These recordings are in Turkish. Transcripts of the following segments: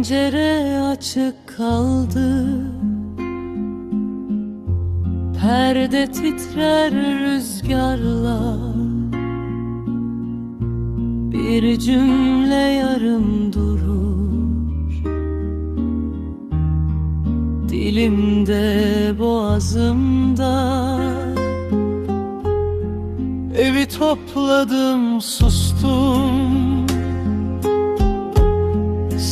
Pencere açık kaldı. Perde titrer rüzgarla Bir cümle yarım durur. Dilimde boğazımda. Evi topladım sustum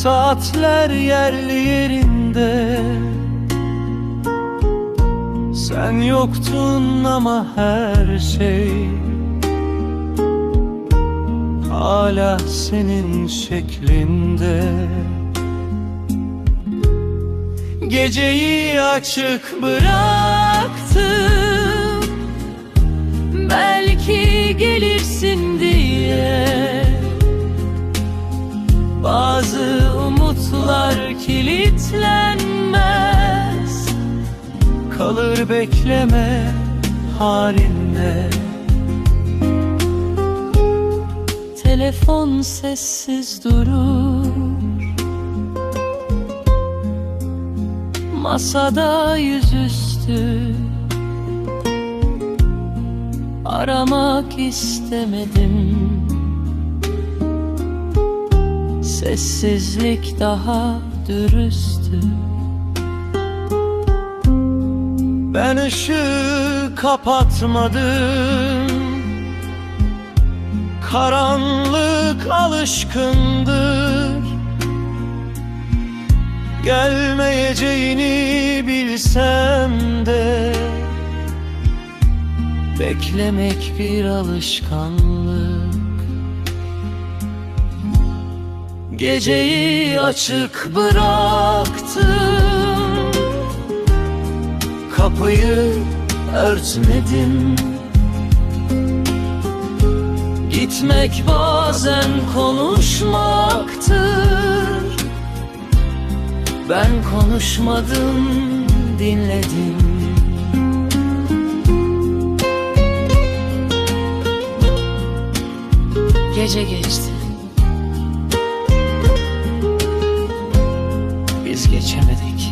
Saatler yerli yerinde. Sen yoktun ama her şey Hala senin şeklinde. Geceyi açık bıraktım. Belki gelirsin umutlar kilitlenmez. Kalır bekleme halinde. Telefon sessiz durur. Masada yüzüstü. Aramak istemedim Sessizlik daha dürüsttü Ben ışığı kapatmadım. Karanlık alışkındır. Gelmeyeceğini bilsem de Beklemek bir alışkanlık Geceyi açık bıraktım. Kapıyı örtmedim. Gitmek bazen konuşmaktır. Ben konuşmadım dinledim. Gece geçti geçemedik